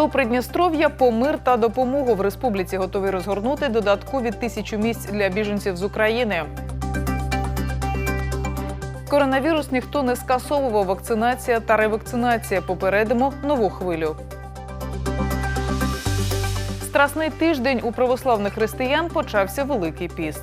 До Придністров'я по та допомогу в республіці готові розгорнути додаткові тисячу місць для біженців з України. Коронавірус ніхто не скасовував. Вакцинація та ревакцинація. Попередимо нову хвилю. Страсний тиждень у православних християн почався Великий піст.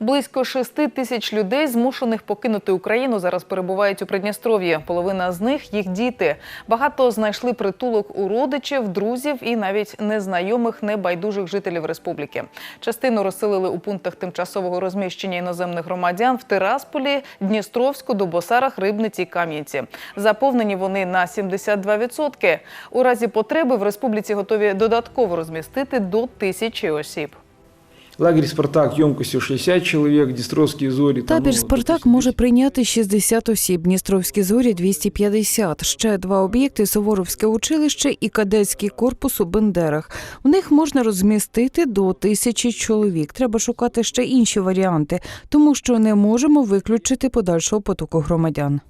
Близько шести тисяч людей, змушених покинути Україну, зараз перебувають у Придністров'ї. Половина з них їх діти. Багато знайшли притулок у родичів, друзів і навіть незнайомих небайдужих жителів республіки. Частину розселили у пунктах тимчасового розміщення іноземних громадян в Тирасполі, Дністровську, Дубосарах, Рибниці, Кам'янці. Заповнені вони на 72%. У разі потреби в республіці готові додатково розмістити до тисячі осіб. Лагерь «Спартак» емкостью 60 человек, Днестровские зори. там, Табір Спартак може прийняти 60 осіб, Дністровські зорі 250. Ще два об'єкти Суворовське училище і кадетський корпус у Бендерах. В них можна розмістити до тисячі чоловік. Треба шукати ще інші варіанти, тому що не можемо виключити подальшого потоку громадян.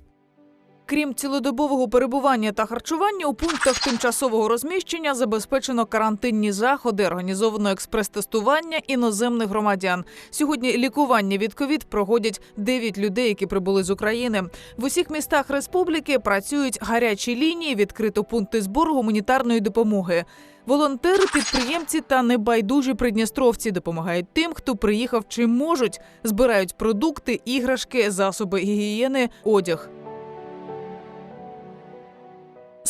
Крім цілодобового перебування та харчування, у пунктах тимчасового розміщення забезпечено карантинні заходи, організовано експрес-тестування іноземних громадян. Сьогодні лікування від ковід проходять 9 людей, які прибули з України. В усіх містах республіки працюють гарячі лінії, відкрито пункти збору гуманітарної допомоги. Волонтери, підприємці та небайдужі придністровці допомагають тим, хто приїхав чи можуть, збирають продукти, іграшки, засоби гігієни, одяг.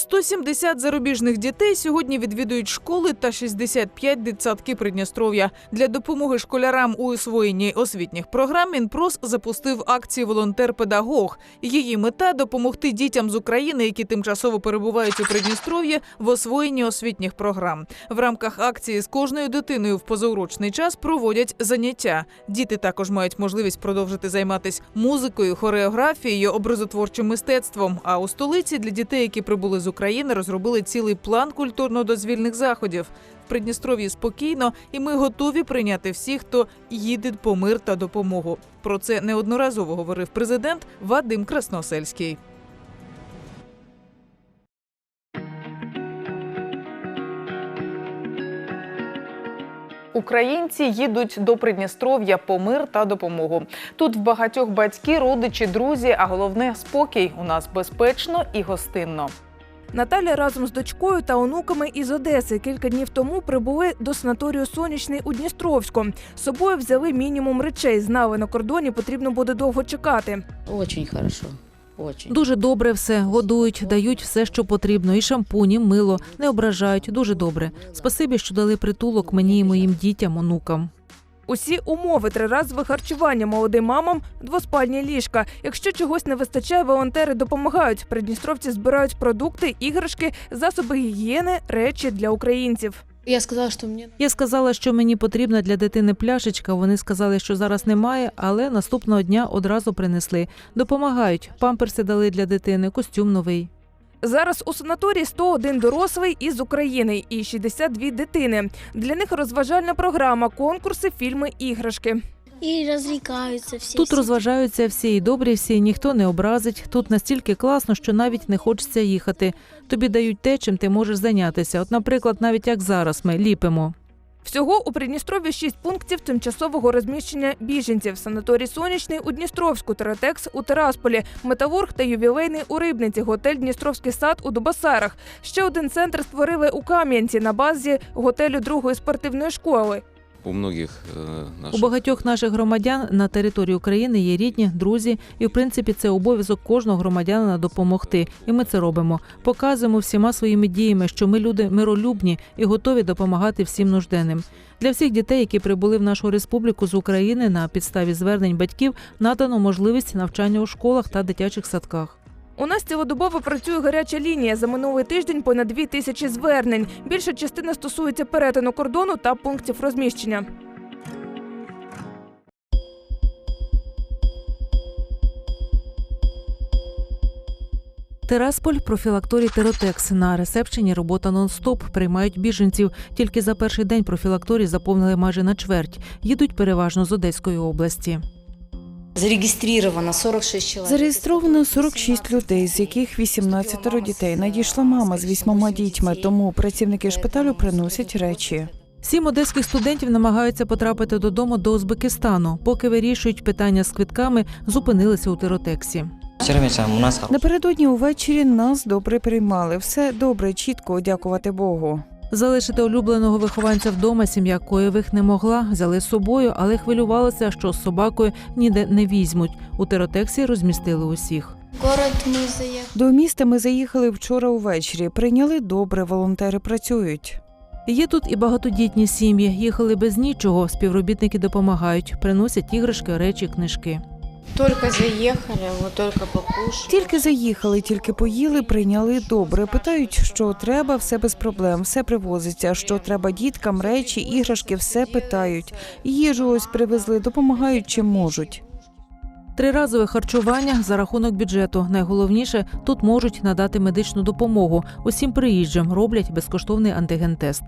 170 зарубіжних дітей сьогодні відвідують школи та 65 дитсадки Придністров'я. Для допомоги школярам у освоєнні освітніх програм Мінпрос запустив акцію Волонтер-педагог. Її мета допомогти дітям з України, які тимчасово перебувають у Придністров'ї, в освоєнні освітніх програм. В рамках акції з кожною дитиною в позаурочний час проводять заняття. Діти також мають можливість продовжити займатися музикою, хореографією, образотворчим мистецтвом. А у столиці для дітей, які прибули з України, розробили цілий план культурно-дозвільних заходів. В Придністров'ї спокійно, і ми готові прийняти всіх, хто їде по мир та допомогу. Про це неодноразово говорив президент Вадим Красносельський. Українці їдуть до Придністров'я по мир та допомогу. Тут в багатьох батьки, родичі, друзі, а головне спокій. У нас безпечно і гостинно. Наталя разом з дочкою та онуками із Одеси кілька днів тому прибули до санаторію Сонячний у Дністровську. З собою взяли мінімум речей. Знали на кордоні потрібно буде довго чекати. Очень хорошо. Очень. Дуже добре все годують, дають все, що потрібно, і шампуні, мило, не ображають. Дуже добре. Спасибі, що дали притулок мені і моїм дітям, онукам. Усі умови триразове харчування молодим мамам, двоспальні ліжка. Якщо чогось не вистачає, волонтери допомагають. Придністровці збирають продукти, іграшки, засоби гігієни, речі для українців. Я сказала, что мне Я сказала, що мені потрібна для дитини пляшечка. Вони сказали, що зараз немає, але наступного дня одразу принесли. Допомагають. Памперси дали для дитини, костюм новий. Зараз у санаторії 101 дорослий із України і 62 дитини. Для них розважальна програма, конкурси, фільми, іграшки. І розрікаються всі. Тут розважаються всі і добрі, всі, і ніхто не образить. Тут настільки класно, що навіть не хочеться їхати. Тобі дають те, чим ти можеш зайнятися. От, наприклад, навіть як зараз ми ліпимо. Всього у Придністрові шість пунктів тимчасового розміщення біженців. Санаторій Сонячний у Дністровську, Тератекс у Терасполі, Металург та ювілейний у Рибниці, готель Дністровський сад у Дубасарах. Ще один центр створили у Кам'янці на базі готелю другої спортивної школи. У многих э, У багатьох наших громадян на території України є рідні, друзі, і в принципі це обов'язок кожного громадянина допомогти. І ми це робимо. Показуємо всіма своїми діями, що ми люди миролюбні і готові допомагати всім нужденним. Для всіх дітей, які прибули в нашу республіку з України на підставі звернень батьків, надано можливість навчання у школах та дитячих садках. У нас цілодобово працює гаряча лінія. За минулий тиждень понад дві тисячі звернень. Більша частина стосується перетину кордону та пунктів розміщення. Терасполь профілакторій Теротекс. На ресепшені робота нон-стоп. Приймають біженців. Тільки за перший день профілакторій заповнили майже на чверть. Їдуть переважно з Одеської області. Зарегистрировано 46 человек. Зареєстровано 46 людей, з яких 18 дітей. Надійшла мама з вісьмома дітьми, тому працівники шпиталю приносять речі. Сім одеських студентів намагаються потрапити додому до Узбекистану. Поки вирішують питання з квитками, зупинилися у вечером Напередодні увечері нас добре приймали. Все добре, чітко, дякувати Богу. Залишити улюбленого вихованця вдома сім'я Коєвих не могла, взяли з собою, але хвилювалися, що з собакою ніде не візьмуть. У теротексі розмістили усіх. До міста ми заїхали вчора увечері. Прийняли добре, волонтери працюють. Є тут і багатодітні сім'ї. Їхали без нічого. Співробітники допомагають, приносять іграшки, речі, книжки. Только заехали, вот только покушали. Тільки заїхали, тільки поїли, прийняли добре. Питають, що треба, все без проблем, все привозиться. Що треба діткам, речі, іграшки, все питають. Їжу ось привезли, допомагають чим можуть. Триразове харчування за рахунок бюджету. Найголовніше тут можуть надати медичну допомогу. Усім приїжджим роблять безкоштовний антиген-тест.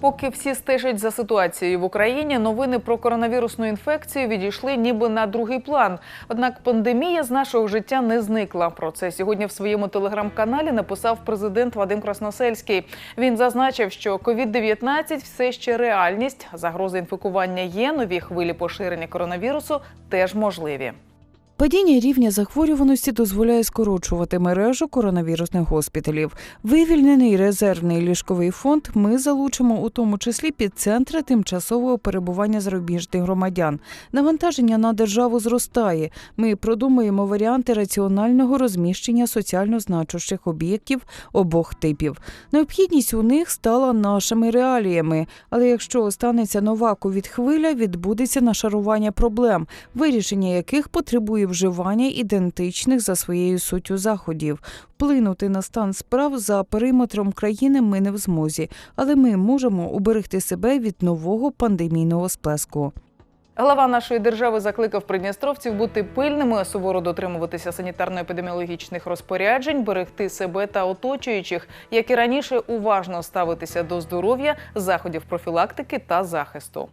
Поки всі стежать за ситуацією в Україні, новини про коронавірусну інфекцію відійшли ніби на другий план. Однак пандемія з нашого життя не зникла. Про це сьогодні в своєму телеграм-каналі написав президент Вадим Красносельський. Він зазначив, що COVID-19 все ще реальність. Загрози інфікування є. Нові хвилі поширення коронавірусу теж можливі. Падіння рівня захворюваності дозволяє скорочувати мережу коронавірусних госпіталів. Вивільнений резервний ліжковий фонд ми залучимо у тому числі під центри тимчасового перебування зарубіжних громадян. Навантаження на державу зростає. Ми продумуємо варіанти раціонального розміщення соціально значущих об'єктів обох типів. Необхідність у них стала нашими реаліями. Але якщо станеться нова ковід-хвиля, відбудеться нашарування проблем, вирішення яких потребує вживання ідентичних за своєю суттю заходів. Вплинути на стан справ за периметром країни ми не в змозі, але ми можемо уберегти себе від нового пандемійного сплеску. Глава нашої держави закликав придністровців бути пильними, суворо дотримуватися санітарно-епідеміологічних розпоряджень, берегти себе та оточуючих, як і раніше, уважно ставитися до здоров'я, заходів профілактики та захисту.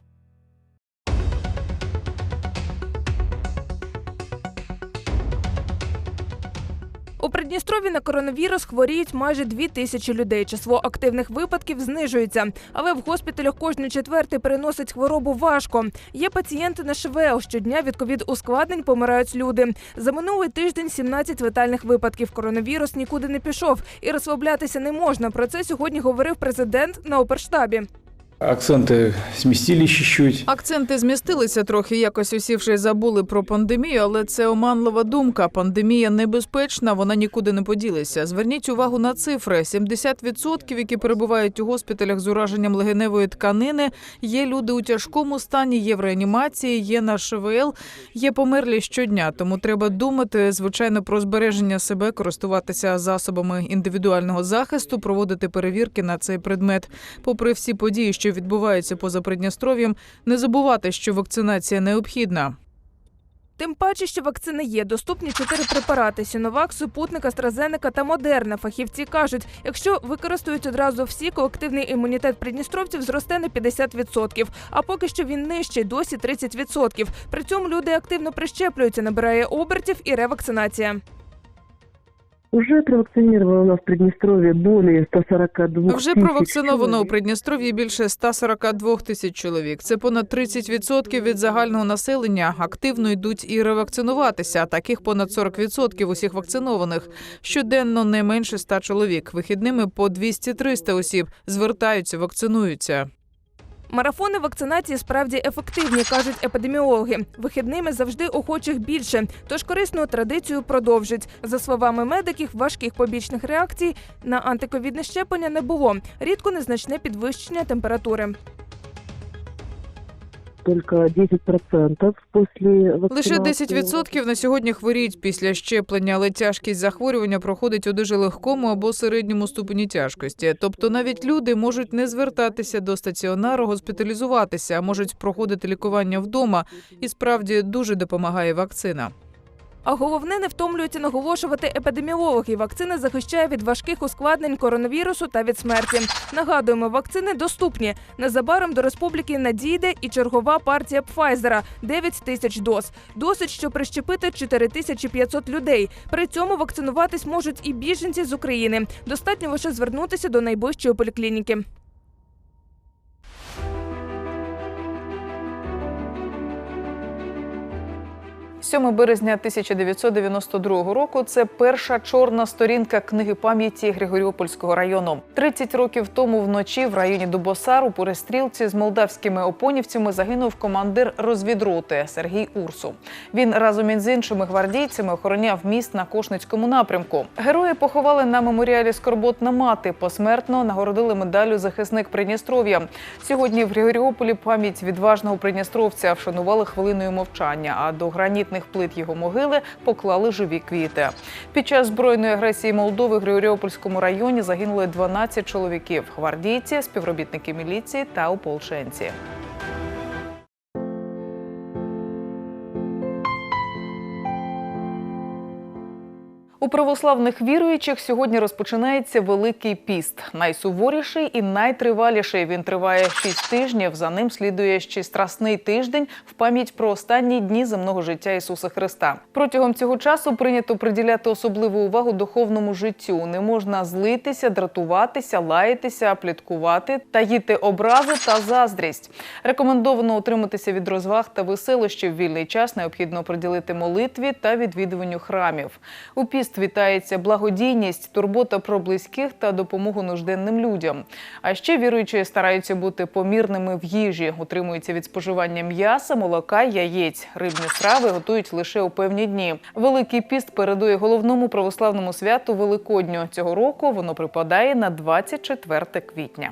У Придністрові на коронавірус хворіють майже дві тисячі людей. Число активних випадків знижується, але в госпіталях кожен четвертий переносить хворобу важко. Є пацієнти на ШВЛ. Щодня від ковід ускладнень помирають люди. За минулий тиждень 17 летальних випадків. Коронавірус нікуди не пішов і розслаблятися не можна. Про це сьогодні говорив президент на оперштабі. Акценты сместились чуть-чуть. Акценти змістилися трохи, якось усі вже забули про пандемію, але це оманлива думка. Пандемія небезпечна, вона нікуди не поділася. Зверніть увагу на цифри: 70%, які перебувають у госпіталях з ураженням легеневої тканини. Є люди у тяжкому стані, є в реанімації, є на ШВЛ, є померлі щодня. Тому треба думати, звичайно, про збереження себе, користуватися засобами індивідуального захисту, проводити перевірки на цей предмет. Попри всі події, що відбуваються поза Придністров'ям, не забувати, що вакцинація необхідна. Тим паче, що вакцини є. Доступні чотири препарати: Сіновак, Супутник, AstraZeneca та Модерна. Фахівці кажуть, якщо використають одразу всі, колективний імунітет придністровців зросте на 50%, а поки що він нижчий, досі 30%. При цьому люди активно прищеплюються, набирає обертів і ревакцинація. Уже провакцинировано у нас в Приднестровье более 142 Вже тысяч провакциновано у. Придністров'ї більше 142 тисяч чоловік. Це понад 30% від загального населення. Активно йдуть і ревакцинуватися. Таких понад 40% усіх вакцинованих. Щоденно не менше 100 чоловік. Вихідними по 200-300 осіб звертаються, вакцинуються. Марафони вакцинації справді ефективні, кажуть епідеміологи. Вихідними завжди охочих більше, тож корисну традицію продовжать. За словами медиків, важких побічних реакцій на антиковідне щеплення не було. Рідко незначне підвищення температури. Только 10% после Лише вакцинации. 10% на сьогодні хворіють після щеплення, але тяжкість захворювання проходить у дуже легкому або середньому ступені тяжкості. Тобто навіть люди можуть не звертатися до стаціонару, госпіталізуватися, а можуть проходити лікування вдома. І справді дуже допомагає вакцина. А головне не втомлюється наголошувати епідеміологи. Вакцина захищає від важких ускладнень коронавірусу та від смерті. Нагадуємо, вакцини доступні. Незабаром до республіки надійде і чергова партія Пфайзера – 9 тисяч доз. Досить, щоб прищепити 4500 людей. При цьому вакцинуватись можуть і біженці з України. Достатньо лише звернутися до найближчої поліклініки. 7 березня 1992 року це перша чорна сторінка книги пам'яті Григоріопольського району. 30 років тому вночі в районі Дубосар у перестрілці з молдавськими опонівцями загинув командир розвідроти Сергій Урсу. Він разом із іншими гвардійцями охороняв міст на Кошницькому напрямку. Герої поховали на меморіалі Скорботна мати. Посмертно нагородили медаллю захисник Придністров'я. Сьогодні в Григоріополі пам'ять відважного придністровця вшанували хвилиною мовчання. А до гранітних плит його могили поклали живі квіти. Під час збройної агресії Молдови в Григоріопольському районі загинули 12 чоловіків: гвардійці, співробітники міліції та ополченці. У православних віруючих сьогодні розпочинається Великий піст. Найсуворіший і найтриваліший. Він триває шість тижнів. За ним слідує ще страсний тиждень в пам'ять про останні дні земного життя Ісуса Христа. Протягом цього часу прийнято приділяти особливу увагу духовному життю. Не можна злитися, дратуватися, лаятися, пліткувати, таїти образи та заздрість. Рекомендовано утриматися від розваг та веселощів. Вільний час необхідно приділити молитві та відвідуванню храмів. У піст вітається благодійність, турбота про близьких та допомогу нужденним людям. А ще віруючі стараються бути помірними в їжі, утримуються від споживання м'яса, молока, яєць. Рибні страви готують лише у певні дні. Великий піст передує головному православному святу Великодню. Цього року воно припадає на 24 квітня.